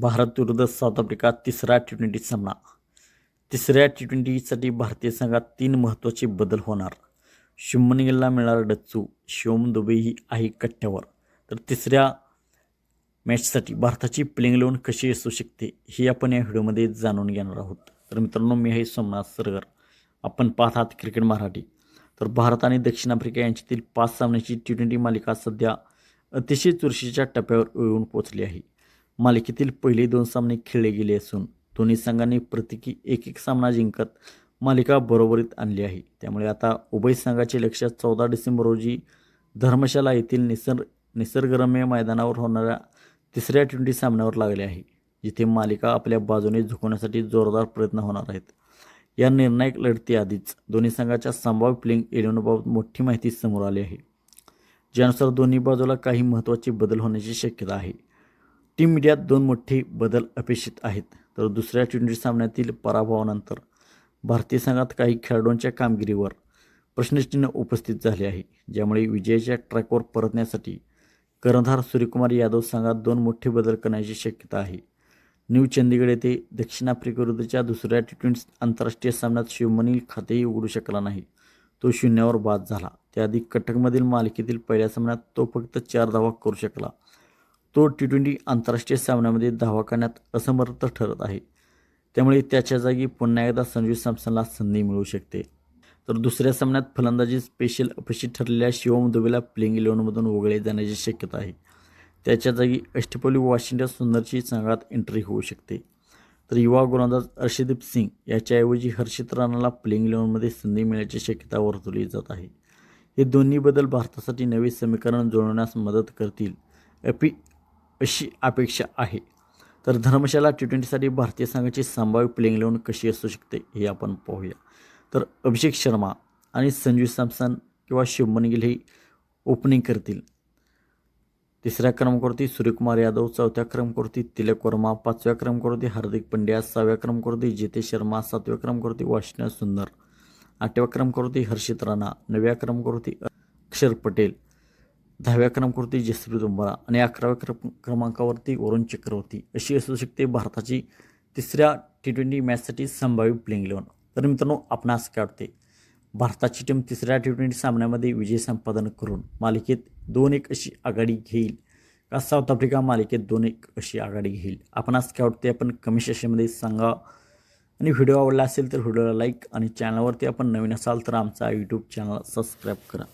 भारत विरुद्ध south Africa तिसरा T twenty सामना. तिसऱ्या टी ट्वेंटीसाठी भारतीय संघात तीन महत्त्वाचे बदल होणार. शुभमन गिलला मिळणार डच्चू शिवम दुबे ही आहे कट्ट्यावर. तर तिसऱ्या मॅचसाठी भारताची प्लेइंग इलेव्हन कशी असू शकते हे आपण या व्हिडिओमध्ये जाणून घेणार आहोत. तर मित्रांनो मी आहे सोमनाथ सरगर. आपण पाहत आहात क्रिकेट मराठी. तर भारत आणि दक्षिण आफ्रिका यांच्यातील पाच सामन्याची टी ट्वेंटी मालिका सध्या अतिशय चुरशीच्या टप्प्यावर येऊन पोचली आहे. मालिकेतील पहिले दोन सामने खेळले गेले असून दोन्ही संघांनी प्रत्येकी एक एक सामना जिंकत मालिका बरोबरीत आणली आहे. त्यामुळे आता उभय संघाचे लक्ष चौदा डिसेंबर रोजी धर्मशाला येथील निसर्ग निसर्गरम्य मैदानावर होणाऱ्या तिसऱ्या ट्वेंटी सामन्यावर लागले आहे जिथे मालिका आपल्या बाजूने झुकवण्यासाठी जोरदार प्रयत्न होणार आहेत. या निर्णायक लढतीआधीच दोन्ही संघाच्या संभाव्य प्लेइंग इलेव्हनबाबत मोठी माहिती समोर आली आहे ज्यानुसार दोन्ही बाजूला काही महत्त्वाचे बदल होण्याची शक्यता आहे. टीम इंडियात दोन मोठे बदल अपेक्षित आहेत. तर दुसऱ्या ट्वेंटी सामन्यातील पराभवानंतर भारतीय संघात काही खेळाडूंच्या कामगिरीवर प्रश्नचिन्ह उपस्थित झाले आहे. ज्यामुळे विजयाच्या ट्रॅकवर परतण्यासाठी कर्णधार सूर्यकुमार यादव संघात दोन मोठे बदल करण्याची शक्यता आहे. न्यू चंदीगड येथे दक्षिण आफ्रिकेविरुद्धच्या दुसऱ्या टी ट्वेंटी आंतरराष्ट्रीय सामन्यात शिवमनील खातेही उघडू शकला नाही. तो शून्यावर बाद झाला. त्याआधी कटकमधील मालिकेतील पहिल्या सामन्यात तो फक्त चार धावा करू शकला. तो टी ट्वेंटी आंतरराष्ट्रीय सामन्यामध्ये धावा करण्यात असमर्थ ठरत आहे. त्यामुळे त्याच्या जागी पुन्हा एकदा संजू सॅमसनला संधी मिळू शकते. तर दुसऱ्या सामन्यात फलंदाजी स्पेशल अपेक्षित ठरलेल्या शिवम दुबेला प्लेइंग इलेव्हनमधून वगळले जाण्याची शक्यता आहे. त्याच्या जागी अष्टपैलू वॉशिंग्टन सुंदरची संघात एंट्री होऊ शकते. तर युवा गोलंदाज अर्षदीप सिंग याच्याऐवजी हर्षित राणाला प्लेइंग इलेव्हनमध्ये संधी मिळण्याची शक्यता वर्तवली जात आहे. हे दोन्ही बदल भारतासाठी नवे समीकरण जुळवण्यास मदत करतील अपि अशी अपेक्षा आहे. तर धर्मशाला टी ट्वेंटीसाठी भारतीय संघाची संभाव्य प्लेइंग इलेव्हन कशी असू शकते हे आपण पाहूया. तर अभिषेक शर्मा आणि संजू सॅमसन किंवा शुभमन गिल हे ओपनिंग करतील. तिसऱ्या क्रमांकावरती सूर्यकुमार यादव चौथ्या क्रमांकावरती तिलक वर्मा पाचव्या क्रमांकावरती हार्दिक पंड्या सहाव्या क्रमांकावरती जितेश शर्मा सातव्या क्रमांकावरती वॉशिंग्टन सुंदर आठव्या क्रमांकावरती हर्षित राणा नवव्या क्रमांकावरती अक्षर पटेल दहाव्या क्रमांकावरती जसप्रीत बुमरा आणि अकराव्या क्रम क्रमांकावरती वरुण चक्रवर्ती. अशी असू शकते भारताची तिसऱ्या टी ट्वेंटी मॅचसाठी संभाव्य प्लेइंग इलेवन तर मित्रांनो आपणास काय वाटते भारताची टीम तिसऱ्या टी ट्वेंटी सामन्यामध्ये विजय संपादन करून मालिकेत दोन एक अशी आघाडी घेईल का? साऊथ आफ्रिका मालिकेत दोन एक अशी आघाडी घेईल. आपणास काय वाटते आपण कमी सेक्शनमध्ये सांगा. आणि व्हिडिओ आवडला असेल तर व्हिडिओला लाईक आणि चॅनलवरती आपण नवीन असाल तर आमचा यूट्यूब चॅनल सबस्क्राईब करा.